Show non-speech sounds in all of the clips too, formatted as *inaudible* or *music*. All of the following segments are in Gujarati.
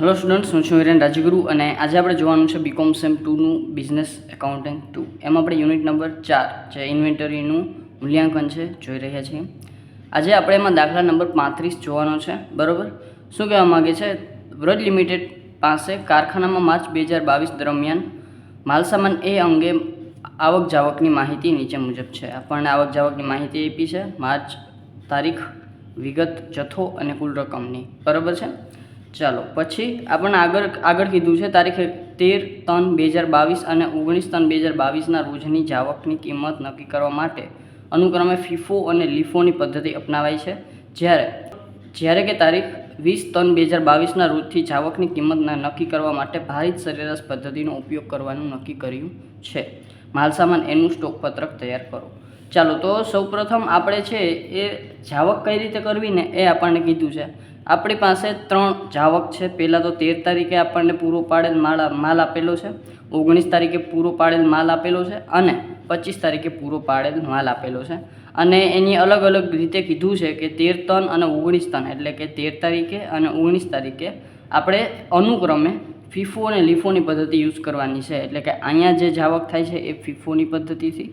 હેલો સ્ટુડન્ટ્સ હું છું હિરેન રાજગુરુ અને આજે આપણે જોવાનું છે બીકોમ સેમ ટુનું બિઝનેસ એકાઉન્ટિંગ ટુ એમાં આપણે યુનિટ નંબર ચાર જે ઇન્વેન્ટરીનું મૂલ્યાંકન છે જોઈ રહ્યા છીએ. આજે આપણે એમાં દાખલા નંબર પાંત્રીસ જોવાનો છે, બરાબર? શું કહેવા માગે છે? વ્રજ લિમિટેડ પાસે કારખાનામાં માર્ચ બે હજાર બાવીસ દરમિયાન માલસામાન એ અંગે આવક જાવકની માહિતી નીચે મુજબ છે. આપણને આવક જાવકની માહિતી આપી છે, માર્ચ તારીખ વિગત જથ્થો અને કુલ રકમની. બરાબર છે? ચાલો, પછી આપણને આગળ આગળ કીધું છે તારીખે તેર ત્રણ બે હજાર બાવીસ અને ઓગણીસ ત્રણ બે હજાર બાવીસના રોજની જાવકની કિંમત નક્કી કરવા માટે અનુક્રમે ફીફો અને લીફોની પદ્ધતિ અપનાવાય છે. જ્યારે જ્યારે કે તારીખ વીસ ત્રણ બે હજાર બાવીસના રોજથી જાવકની કિંમતના નક્કી કરવા માટે ભારિત સરેરાશ પદ્ધતિનો ઉપયોગ કરવાનું નક્કી કર્યું છે. માલસામાન એનું સ્ટોક પત્રક તૈયાર કરો. ચાલો તો સૌપ્રથમ આપણે છે એ જાવક કઈ રીતે કરવી ને એ આપણને કીધું છે. આપણી પાસે ત્રણ જાવક છે. પહેલાં તો તેર તારીખે આપણને પૂરો પાડેલ માલ માલ આપેલો છે. ઓગણીસ તારીખે પૂરો પાડેલ માલ આપેલો છે અને પચીસ તારીખે પૂરો પાડેલ માલ આપેલો છે. અને એની અલગ અલગ રીતે કીધું છે કે તેર ટન અને ઓગણીસ ટન એટલે કે તેર તારીખે અને ઓગણીસ તારીખે આપણે અનુક્રમે ફીફો અને લીફોની પદ્ધતિ યુઝ કરવાની છે. એટલે કે અહીંયા જે જાવક થાય છે એ ફીફોની પદ્ધતિથી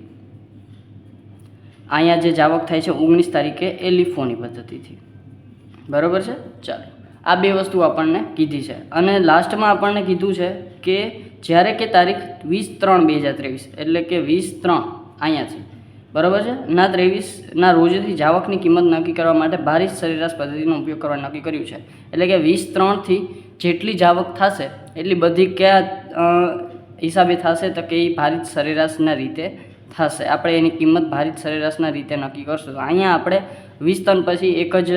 અહીંયા જે જાવક થાય છે ઓગણીસ તારીખે એ લીફોની પદ્ધતિથી. બરાબર છે? ચાલો. આ બે વસ્તુ આપણને કીધી છે. અને લાસ્ટમાં આપણને કીધું છે કે જ્યારે કે તારીખ વીસ ત્રણ બે હજાર ત્રેવીસ, એટલે કે વીસ ત્રણ અહીંયાથી બરાબર છે? ના ત્રેવીસના રોજથી જાવકની કિંમત નક્કી કરવા માટે ભારી સરેરાશ પદ્ધતિનો ઉપયોગ કરવા નક્કી કર્યું છે. એટલે કે વીસ ત્રણથી જેટલી જાવક થશે, એટલી બધી કયા હિસાબે થશે તો કે એ ભારિત સરેરાશના રીતે થશે. આપણે એની કિંમત ભારિત સરેરાશના રીતે નક્કી કરશું. અહીંયા આપણે વીસ ટન પછી એક જ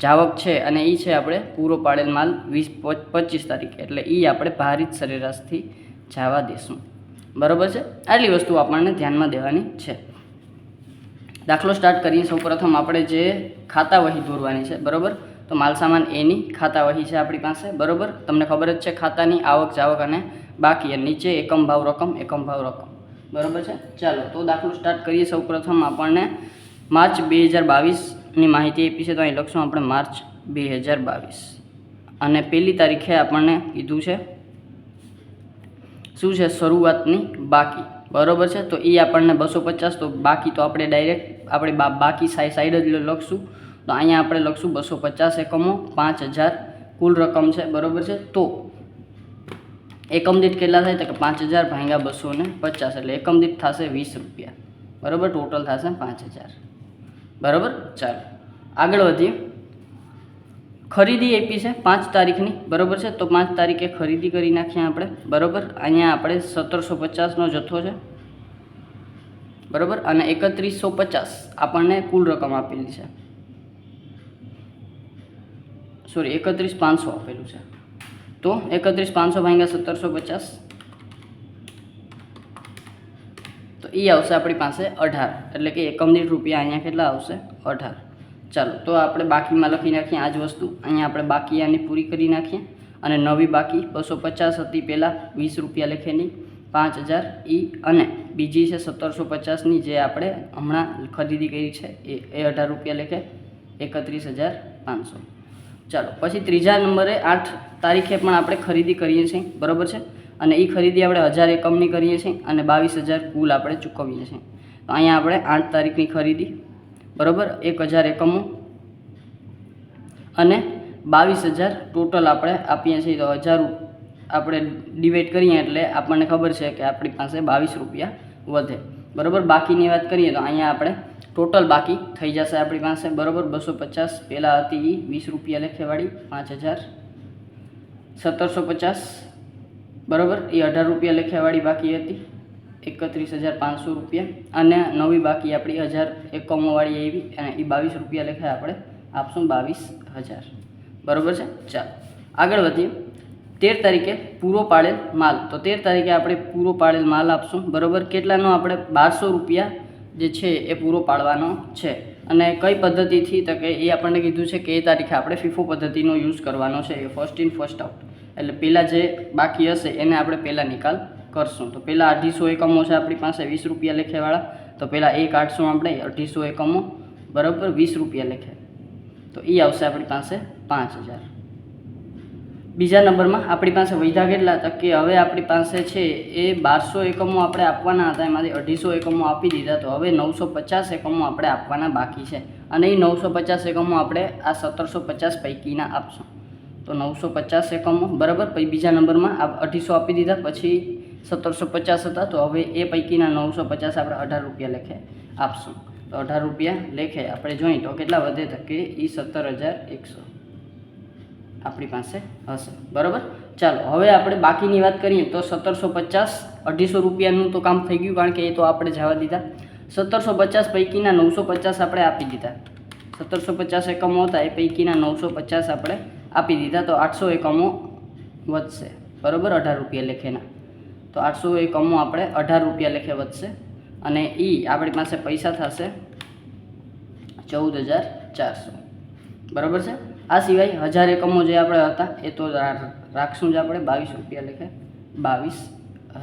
જાવક છે અને એ છે આપણે પૂરો પાડેલ માલ વીસ પચીસ તારીખે. એટલે એ આપણે ભારિત સરેરાશથી જવા દેશું. બરાબર છે? આટલી વસ્તુ આપણને ધ્યાનમાં દેવાની છે. દાખલો સ્ટાર્ટ કરીએ. સૌપ્રથમ આપણે જે ખાતા વહી દોરવાની છે, બરાબર? તો માલસામાન એની ખાતા વહી છે આપણી પાસે, બરાબર? તમને ખબર જ છે ખાતાની આવક, જાવક અને બાકી. નીચે એકમ ભાવ, રકમ, એકમ ભાવ, રકમ. બરાબર છે? ચાલો, તો દાખલો સ્ટાર્ટ કરીએ સૌપ્રથમ આપણને. માર્ચ બે હજાર બાવીસની માહિતી આપી છે, તો અહીં લખશું આપણે માર્ચ બે હજાર બાવીસ. અને પહેલી તારીખે આપણને કીધું છે, શું છે શરૂઆતની બાકી? બરોબર છે? તો એ આપણને બસો પચાસ, તો બાકી તો આપણે ડાયરેક્ટ આપણે બા, બાકી સાઈ સાઈડ જ લખશું. તો અહીંયા આપણે લખશું બસો પચાસ એકમો, પાંચ હજાર કુલ રકમ છે, બરોબર છે? તો એકમ દીઠ કેટલા થાય? તો કે પાંચ હજાર ભાંગ્યા બસો ને પચાસ. એટલે એકમ દીઠ થશે વીસ રૂપિયા. બરાબર? ટોટલ થશે પાંચ હજાર. બરાબર? ચાલો. આગળ વધીએ. ખરીદી આપી છે પાંચ તારીખની. બરાબર છે? તો પાંચ તારીખે ખરીદી કરી નાખીએ આપણે. બરાબર? અહીંયા આપણે સત્તરસો પચાસનો જથ્થો છે. બરાબર? અને એકત્રીસો પચાસ આપણને કુલ રકમ આપેલી છે. સોરી એકત્રીસ પાંચસો આપેલું છે. તો એકત્રીસ, પાંચસો ભાગ્યા સત્તરસો પચાસ. તો એ આવશે આપણી પાસે અઢાર. એટલે કે એકમ દીઠ રૂપિયા અહીંયા કેટલા આવશે? અઢાર. ચાલો, તો આપણે બાકીમાં લખી નાખીએ આ જ વસ્તુ. અહીંયા આપણે બાકી આની પૂરી કરી નાખીએ. અને નવી બાકી, બસો પચાસ હતી પહેલાં, વીસ રૂપિયા લખેલી પાંચ હજાર, ઈ અને બીજી છે સત્તરસો પચાસની જે આપણે હમણાં ખરીદી કરી છે એ અઢાર રૂપિયા લેખે, એકત્રીસ હજાર પાંચસો. ચાલો, પછી ત્રીજા નંબરે આઠ તારીખે પણ આપણે ખરીદી કરીએ છીએ, બરાબર છે? અને એ ખરીદી આપણે હજાર એકમની કરીએ છીએ અને બાવીસ હજાર કુલ આપણે ચૂકવીએ છીએ. તો અહીંયા આપણે આઠ તારીખની ખરીદી, બરાબર? એક હજાર એકમો અને બાવીસ હજાર ટોટલ આપણે આપીએ છીએ. તો હજાર આપણે ડિવાઈડ કરીએ એટલે આપણને ખબર છે કે આપણી પાસે બાવીસ રૂપિયા વધે, બરાબર? બાકીની વાત કરીએ તો અહીંયા આપણે ટોટલ બાકી થઈ જશે આપણી પાસે બરાબર બસો પચાસ. પહેલાં હતી એ વીસ રૂપિયા લેખેવાળી, પાંચ હજાર. સત્તરસો પચાસ. બરાબર? એ અઢાર રૂપિયા લેખેવાળી બાકી હતી. એકત્રીસ હજાર પાંચસો રૂપિયા. અને નવી બાકી આપણી હજાર એકમોવાળી એવી. અને એ બાવીસ રૂપિયા લેખે આપણે. આપશું બાવીસ હજાર. બરાબર છે? ચાલો. આગળ વધીએ. તેર તારીખે પૂરો પાડેલ માલ. તો તેર તારીખે આપણે પૂરો પાડેલ માલ આપશું. બરાબર? કેટલાનો આપણે? બારસો રૂપિયા જે છે એ પૂરો પાડવાનો છે. અને કઈ પદ્ધતિથી તો કે એ આપણને કીધું છે કે એ તારીખે આપણે ફીફો પદ્ધતિનો યુઝ કરવાનો છે એ ફર્સ્ટ ઇન ફર્સ્ટ આઉટ એટલે પહેલાં જે બાકી હશે એને આપણે પહેલાં નિકાલ કરશું. તો પહેલાં અઢીસો એકમો છે આપણી પાસે વીસ રૂપિયા લેખેવાળા. તો પહેલાં એક આઠસો આપણે અઢીસો એકમો, બરાબર વીસ રૂપિયા લેખે. તો એ આવશે આપણી પાસે પાંચ હજાર. બીજા નંબરમાં આપણી પાસે વૈધા કેટલા હતા કે હવે આપણી પાસે છે એ બારસો એકમો આપણે આપવાના હતા, એમાંથી અઢીસો એકમો આપી દીધા તો હવે નવસો પચાસ એકમો આપણે આપવાના બાકી છે. અને એ નવસો પચાસ એકમો આપણે આ સત્તરસો પચાસ પૈકીના આપશું. તો નવસો પચાસ એકમો, બરાબર? પછી બીજા નંબરમાં આપ અઢીસો આપી દીધા, પછી સત્તરસો પચાસ હતા તો હવે એ પૈકીના નવસો પચાસ આપણે અઢાર રૂપિયા લેખે આપશું. તો અઢાર રૂપિયા લેખે આપણે જોઈએ તો કેટલા વધે તો કે એ સત્તર હજાર એકસો. આપણી પાસે હશે. બરાબર? ચાલો, હવે આપણે બાકીની વાત કરીએ તો સત્તરસો પચાસ અઢીસો રૂપિયાનું તો કામ થઈ ગયું કારણ કે એ તો આપણે જવા દીધા. સત્તરસો પચાસ પૈકીના નવસો પચાસ આપણે આપી દીધા. સત્તરસો પચાસ એકમો હતા, એ પૈકીના નવસો પચાસ આપણે આપી દીધા. તો આઠસો એકમો વધશે. બરાબર? અઢાર રૂપિયા લેખેના. તો આઠસો એકમો આપણે અઢાર રૂપિયા લેખે વધશે. અને એ આપણી પાસે પૈસા થશે ચૌદ હજાર ચારસો. બરાબર છે? આ સિવાય હજાર એકમો જે આપણે હતા, એ તો રાખશું જ આપણે, બાવીસ રૂપિયા લેખે બાવીસ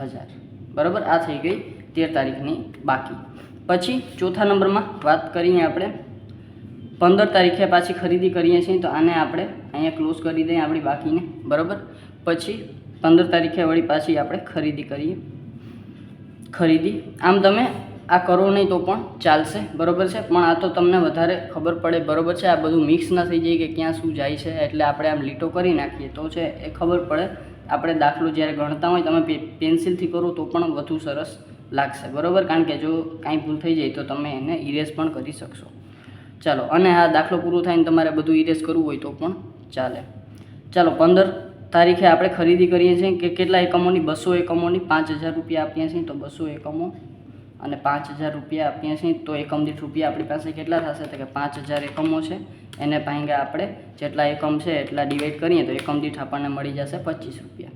હજાર. બરાબર? આ થઈ ગઈ તેર તારીખની બાકી. પછી ચોથા નંબરમાં વાત કરીએ આપણે. પંદર તારીખે પાછી ખરીદી કરીએ છીએ, તો આને આપણે અહીંયા ક્લોઝ કરી દઈએ આપણી બાકીને. બરાબર? પછી પંદર તારીખે વળી પાછી આપણે ખરીદી કરીએ. ખરીદી. આમ તમે આ કરો નહીં તો પણ ચાલશે, બરોબર છે? પણ આ તો તમને વધારે ખબર પડે, બરોબર છે? આ બધું મિક્સ ના થઈ જાય કે ક્યાં શું જાય છે, એટલે આપણે આમ લીટો કરી નાખીએ તો છે, એ ખબર પડે. આપણે દાખલો જ્યારે ગણતા હોય, તમે પેન્સિલથી કરો તો પણ વધુ સરસ લાગશે, બરોબર? કારણ કે જો કાંઈ ભૂલ થઈ જાય તો તમે એને ઇરેઝ પણ કરી શકશો. ચાલો, અને આ દાખલો પૂરો થાય ને તમારે બધું ઇરેઝ કરવું હોય તો પણ ચાલે. ચાલો, પંદર તારીખે આપણે ખરીદી કરીએ છીએ કે કેટલા એકમોની? બસો એકમોની પાંચ હજાર રૂપિયા આપીએ છીએ તો બસો એકમો અને પાંચ હજાર રૂપિયા આપીએ છીએ, તો એકમ દીઠ રૂપિયા આપણી પાસે કેટલા થશે? તો કે પાંચ હજાર એકમો છે. એને ભાંગ્યા આપણે જેટલા એકમ છે એટલા ડિવાઈડ કરીએ, તો એકમ દીઠ આપણને મળી જશે પચીસ રૂપિયા.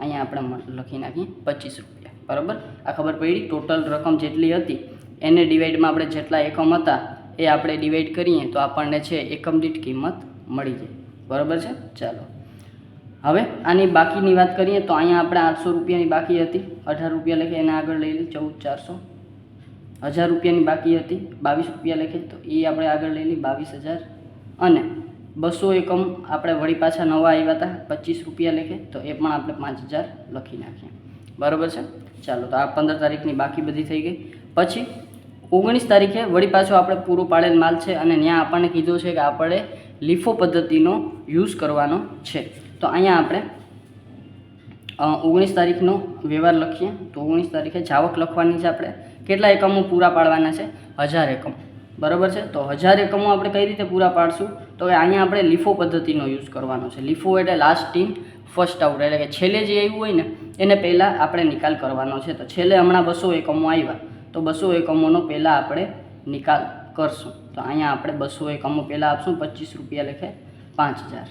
અહીંયા આપણે લખી નાખીએ, પચીસ રૂપિયા. બરાબર? આ ખબર પડી? ટોટલ રકમ જેટલી હતી, એને ડિવાઈડમાં આપણે જેટલા એકમ હતા, એ આપણે ડિવાઈડ કરીએ, તો આપણને છે એકમ દીઠ કિંમત મળી જાય. બરાબર છે? ચાલો. હવે આની બાકીની વાત કરીએ, તો અહીંયા આપણે આઠસો રૂપિયાની બાકી હતી. અઢાર રૂપિયા લખી, એને આગળ લઈ લઈએ ચૌદ ચારસો. હજાર રૂપિયાની બાકી હતી, બાવીસ રૂપિયા લખે, તો એ આપણે આગળ લઈ લઈએ બાવીસ હજાર. અને બસો એકમ આપણે વળી પાછા નવા આવ્યા હતા, પચીસ રૂપિયા લખે, તો એ પણ આપણે પાંચ હજાર લખી નાખીએ. બરાબર છે? ચાલો, તો આ પંદર તારીખની બાકી બધી થઈ ગઈ. પછી ઓગણીસ તારીખે વળી પાછો આપણે પૂરો પાડેલ માલ છે અને ત્યાં આપણને કીધું છે કે આપણે લીફો પદ્ધતિનો યુઝ કરવાનો છે. તો અહીંયા આપણે ઓગણીસ તારીખનો વ્યવહાર લખીએ. તો ઓગણીસ તારીખે જાવક લખવાની છે આપણે. કેટલા એકમો પૂરા પાડવાના છે? હજાર એકમ. બરાબર છે? તો હજાર એકમો આપણે કઈ રીતે પૂરા પાડશું? તો કે અહીંયા આપણે લીફો પદ્ધતિનો યુઝ કરવાનો છે. લીફો એટલે લાસ્ટ ટીમ ફર્સ્ટ આઉટ એટલે કે છેલ્લે જે આવ્યું હોય ને, એને પહેલાં આપણે નિકાલ કરવાનો છે. તો છેલ્લે હમણાં બસો એકમો આવ્યા. તો બસો એકમોનો પહેલાં આપણે નિકાલ કરશું. તો અહીંયા આપણે બસો એકમો પહેલાં આપશું. પચીસ રૂપિયા લેખે પાંચ હજાર.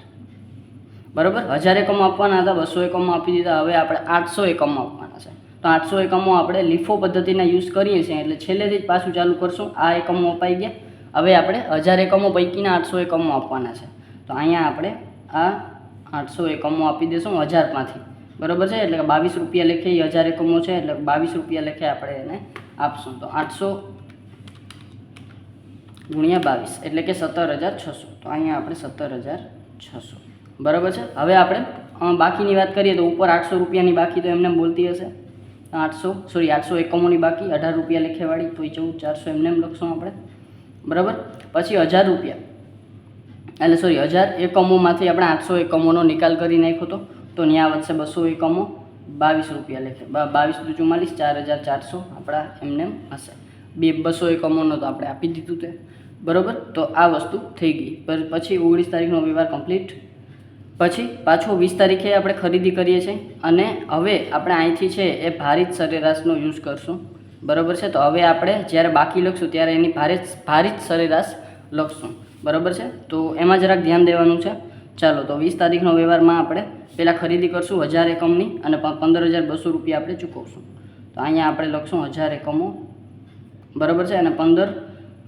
બરાબર? હજાર એકમો આપવાના હતા, બસો એકમો આપી દીધા, હવે આપણે આઠસો એકમો આપવાના છે. તો આઠસો એકમો આપણે લીફો પદ્ધતિના યુઝ કરીએ છીએ, એટલે છેલ્લેથી જ પાછું ચાલુ કરશું. આ એકમો અપાઈ ગયા. હવે આપણે હજાર એકમો પૈકીના આઠસો એકમો આપવાના છે. તો અહીંયા આપણે આ આઠસો એકમો આપી દઈશું હજારમાંથી. બરાબર છે? એટલે બાવીસ રૂપિયા લેખે હજાર એકમો છે, એટલે બાવીસ રૂપિયા લેખે આપણે એને આપશું. તો આઠસો ગુણ્યા બાવીસ, એટલે કે સત્તર હજાર છસો. તો અહીંયા આપણે સત્તર હજાર છસો. બરાબર છે? હવે આપણે બાકીની વાત કરીએ તો ઉપર આઠસો રૂપિયાની બાકી તો એમને બોલતી હશે. આઠસો સોરી આઠસો એકમોની બાકી, અઢાર રૂપિયા લેખેવાળી, તો એ ચૌદ, ચારસો એમને એમ લખશું આપણે. બરાબર? પછી હજાર રૂપિયા. એટલે સોરી હજાર એકમોમાંથી આપણે આઠસો એકમોનો નિકાલ કરી નાખ્યો હતો તો ત્યાં વધશે બસો એકમો, બાવીસ રૂપિયા લેખે બાવીસ ટુ ચુમ્માલીસ, ચાર હજાર ચારસો આપણા એમને એમ હશે. બે, બસો એકમોનો તો આપણે આપી દીધું તે. બરાબર? તો આ વસ્તુ થઈ ગઈ. પછી ઓગણીસ તારીખનો વ્યવહાર કમ્પ્લીટ પછી પાછો વીસ તારીખે આપણે ખરીદી કરીએ છીએ અને હવે આપણે અહીંથી છે એ ભારિત સરેરાશનો યુઝ કરશું. બરાબર છે? તો હવે આપણે જ્યારે બાકી લખશું ત્યારે એની ભારિત ભારિત સરેરાશ લખશું. બરાબર છે? તો એમાં જરાક ધ્યાન દેવાનું છે. ચાલો, તો વીસ તારીખનો વ્યવહારમાં આપણે પહેલાં ખરીદી કરશું હજાર એકમની અને પંદર હજાર બસો રૂપિયા આપણે ચૂકવશું. તો અહીંયા આપણે લખશું હજાર એકમો. બરાબર છે? અને પંદર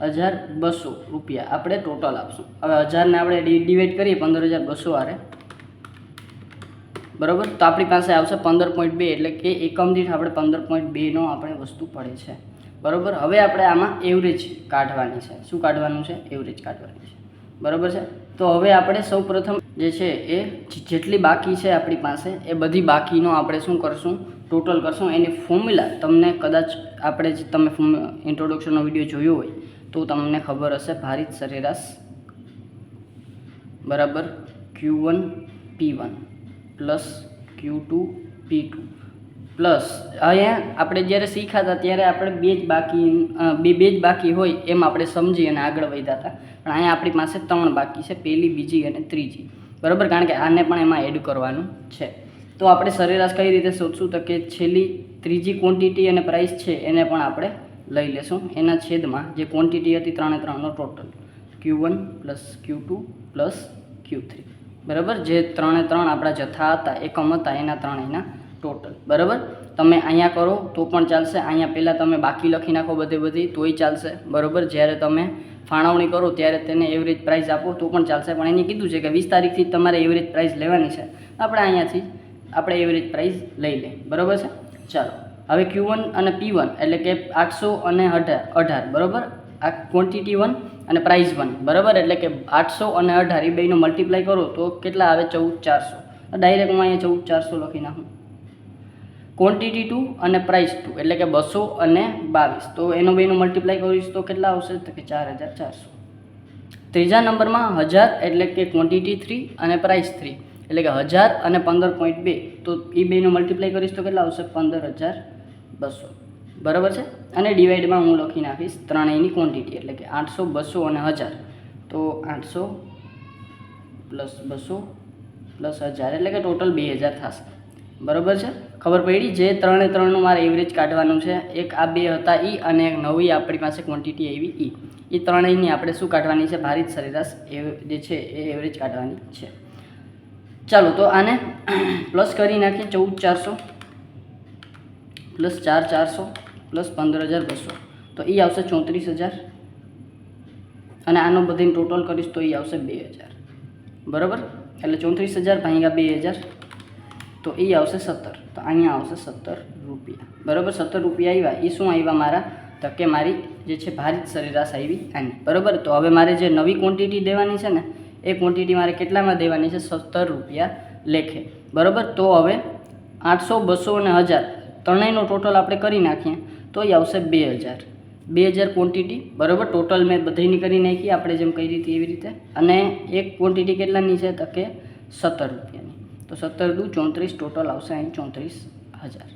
હજાર બસો રૂપિયા આપણે ટોટલ આપશું. હવે હજારને આપણે ડિવાઈડ કરીએ પંદર હજાર બસો આરે. બરાબર? તો આપણી પાસે આવશે પંદર પોઈન્ટ બે એટલે કે એકમ દીઠ આપણે પંદર પોઈન્ટ બેનો આપણે વસ્તુ પડે છે. બરાબર? હવે આપણે આમાં એવરેજ કાઢવાની છે. શું કાઢવાનું છે? એવરેજ કાઢવાની છે. બરાબર છે? તો હવે આપણે સૌ પ્રથમ જે છે એ જેટલી બાકી છે આપણી પાસે, એ બધી બાકીનો આપણે શું કરશું? ટોટલ કરશું. એની ફોર્મ્યુલા તમને કદાચ આપણે જે તમે ઇન્ટ્રોડક્શનનો વીડિયો જોયો હોય, તો તમને ખબર હશે ભારિત સરેરાશ બરાબર Q one P one plus Q two P two. Plus અહીંયા આપણે જ્યારે શીખ્યા હતા ત્યારે આપણે બે જ બાકી બે બે જ બાકી હોય એમ આપણે સમજી અને આગળ વધ્યા હતા. પણ અહીંયા આપણી પાસે ત્રણ બાકી છે પહેલી બીજી અને ત્રીજી. બરાબર? કારણ કે આને પણ એમાં એડ કરવાનું છે. તો આપણે સરેરાશ કઈ રીતે શોધશું? તો કે છેલ્લી, ત્રીજી ક્વોન્ટિટી અને પ્રાઇસ છે, એને પણ આપણે લઈ લેશું. એના છેદમાં જે ક્વોન્ટિટી હતી ત્રણે ત્રણનો total Q one plus Q two plus Q three. બરાબર? જે ત્રણે ત્રણ આપણા જથ્થા હતા, એકમ હતા, એના ત્રણેયના ટોટલ બરાબર? તમે અહીંયા કરો તો પણ ચાલશે. અહીંયા પહેલાં તમે બાકી લખી નાખો બધે બધી, તોય ચાલશે. બરાબર? જ્યારે તમે ફાળવણી કરો ત્યારે તેને એવરેજ પ્રાઇસ આપો, તો પણ ચાલશે. પણ એને કીધું છે કે વીસ તારીખથી તમારે એવરેજ પ્રાઇસ લેવાની છે. આપણે અહીંયાથી આપણે એવરેજ પ્રાઇસ લઈ લે બરાબર છે? ચાલો. હવે ક્યુ વન અને પી વન એટલે કે આઠસો અને અઢાર અઢાર. બરાબર? આ ક્વોન્ટિટી વન અને પ્રાઇસ વન બરાબર? એટલે કે આઠસો અને અઢાર, એ બેનો મલ્ટીપ્લાય કરો તો કેટલા આવે? ચૌદ ચારસો. ડાયરેક્ટ હું અહીંયા ચૌદ ચારસો લખી નાખું. ક્વોન્ટિટી ટુ અને પ્રાઇસ ટુ એટલે કે બસો અને બાવીસ. તો એનો બેનો મલ્ટીપ્લાય કરીશ તો કેટલા આવશે? તો કે ચાર હજાર ચારસો. ત્રીજા નંબરમાં હજાર, એટલે કે ક્વોન્ટિટી થ્રી અને પ્રાઇસ થ્રી એટલે કે હજાર અને પંદર પોઈન્ટ બે. તો એ બેનો મલ્ટીપ્લાય કરીશ તો કેટલા આવશે? પંદર હજાર બસો. બરાબર છે? અને ડિવાઈડમાં હું લખી નાખીશ ત્રણેયની ક્વોન્ટિટી એટલે કે આઠસો બસો અને હજાર. તો આઠસો પ્લસ બસો પ્લસ હજાર, એટલે કે ટોટલ બે હજાર થશે. બરાબર છે? ખબર પડી? જે ત્રણે ત્રણનું મારે એવરેજ કાઢવાનું છે. એક આ બે હતા ઈ અને એક નવી આપણી પાસે ક્વોન્ટિટી આવી ઈ. એ ત્રણેયની આપણે શું કાઢવાની છે? ભારિત સરેરાશ એ જે છે એ એવરેજ કાઢવાની છે. ચાલો, તો આને *clears throat* પ્લસ કરી નાખીએ. ચૌદ ચારસો. પ્લસ ચાર ચારસો. પ્લસ પંદર હજાર બસો. તો એ આવશે ચોત્રીસ હજાર. અને આનો બધાને ટોટલ કરીશ તો એ આવશે બે હજાર. બરાબર? એટલે ચોત્રીસ હજાર ભાંગ્યા બે હજાર. તો એ આવશે સત્તર. તો અહીંયા આવશે સત્તર રૂપિયા. બરાબર? સત્તર રૂપિયા આવ્યા એ શું આવ્યા મારા? તો કે મારી જે છે ભારિત સરેરાશ આવી આની. બરાબર? તો હવે મારે જે નવી ક્વોન્ટિટી દેવાની છે ને, એ ક્વોન્ટિટી મારે કેટલામાં દેવાની છે? સત્તર રૂપિયા લેખે. બરાબર? તો હવે આઠસો બસો અને હજાર. ત્રણેયનો ટોટલ આપણે કરી નાખીએ. તો એ આવશે બે હજાર. બે હજાર ક્વોન્ટિટી બરાબર? ટોટલ મેં બધાની કરી નાખી, આપણે જેમ કરી હતી એવી રીતે. અને એક ક્વોન્ટિટી કેટલાની છે? તો કે સત્તર રૂપિયાની. તો સત્તર દુ ચોત્રીસ ટોટલ આવશે અહીં ચોત્રીસ હજાર.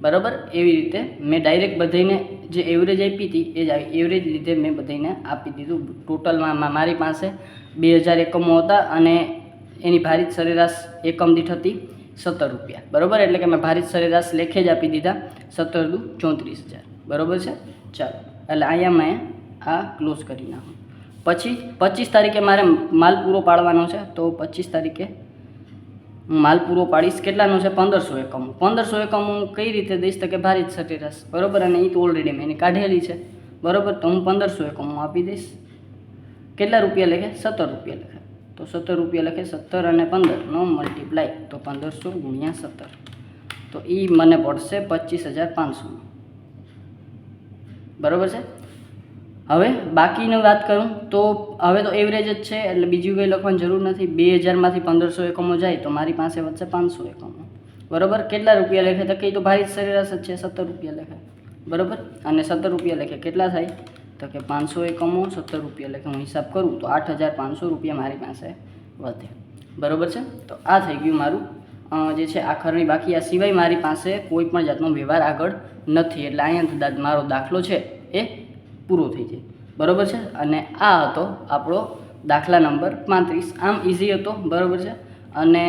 બરાબર? એવી રીતે મેં ડાયરેક્ટ બધાને જે એવરેજ આપી હતી, એ જ એવરેજ લીધે મેં બધાને આપી દીધું. ટોટલમાં મારી પાસે બે હજાર એકમો હતા અને એની ભારિત સરેરાશ એકમ દીઠ હતી. સત્તર રૂપિયા. બરાબર? એટલે કે મેં ભારિત સરેરાશ લેખે જ આપી દીધા સત્તર દુ ચોત્રીસ હજાર. બરાબર છે? ચાલો. એટલે અહીંયા મેં આ ક્લોઝ કરી નાખું. પછી પચીસ તારીખે મારે માલ પૂરો પાડવાનો છે, તો પચીસ તારીખે હું માલ પૂરો પાડીશ. કેટલાનો છે? પંદરસો એકમ. પંદરસો એકમ હું કઈ રીતે દઈશ? તો કે ભારિત સરેરાશ. બરાબર? અને એ તો ઓલરેડી મેં એની કાઢેલી છે. બરાબર? તો હું પંદરસો એકમ હું આપી દઈશ. કેટલા રૂપિયા લખે? સત્તર રૂપિયા લખે. તો સત્તર રૂપિયા લખે સત્તર અને પંદરનો મલ્ટીપ્લાય તો પંદરસો ગુણ્યા સત્તર. તો એ મને પડશે પચીસ હજાર પાંચસોનું બરાબર છે? હવે બાકીની વાત કરું તો હવે તો એવરેજ જ છે, એટલે બીજું કંઈ લખવાની જરૂર નથી. બે હજારમાંથી પંદરસો એકમો જાય તો મારી પાસે વધશે પાંચસો એકમો. બરાબર? કેટલા રૂપિયા લખે? તો કંઈ તો ભારી સરેરાશ જ છે, સત્તર રૂપિયા લખે. બરાબર? અને સત્તર રૂપિયા લખે કેટલા થાય? તો કે પાંચસો એકમો સત્તર રૂપિયા એટલે કે હું હિસાબ કરું તો આઠ હજાર પાંચસો રૂપિયા મારી પાસે વધે. બરાબર છે? તો આ થઈ ગયું મારું. જે છે આખરની બાકી. આ સિવાય મારી પાસે કોઈ પણ જાતનો વ્યવહાર આગળ નથી. એટલે અહીંયા મારો દાખલો છે એ પૂરો થઈ જાય. બરાબર છે? અને આ હતો આપણો દાખલા નંબર પાંત્રીસ. આમ ઇઝી હતો. બરાબર છે? અને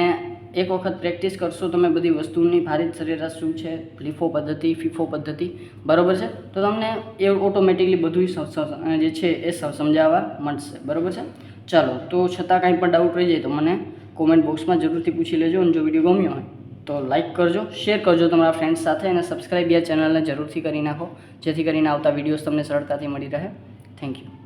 એક વખત પ્રેક્ટિસ કરશો તમે બધી વસ્તુની ભારિત સરેરાશ શું છે? લીફો પદ્ધતિ, ફીફો પદ્ધતિ, બરાબર છે? તો તમને એ ઓટોમેટિકલી બધું જે છે એ સમજાવવા મળશે, બરાબર છે? ચાલો, તો છતાં કાંઈ પણ ડાઉટ રહી જાય તો મને કોમેન્ટ બોક્સમાં જરૂરથી પૂછી લેજો અને જો વીડિયો ગમ્યો હોય તો લાઇક કરજો શેર કરજો તમારા ફ્રેન્ડ્સ સાથે અને સબસ્ક્રાઈબ યા ચેનલને જરૂરથી કરી નાખો, જેથી કરીને આવતા વિડીયોઝ તમને સરળતાથી મળી રહે. Thank you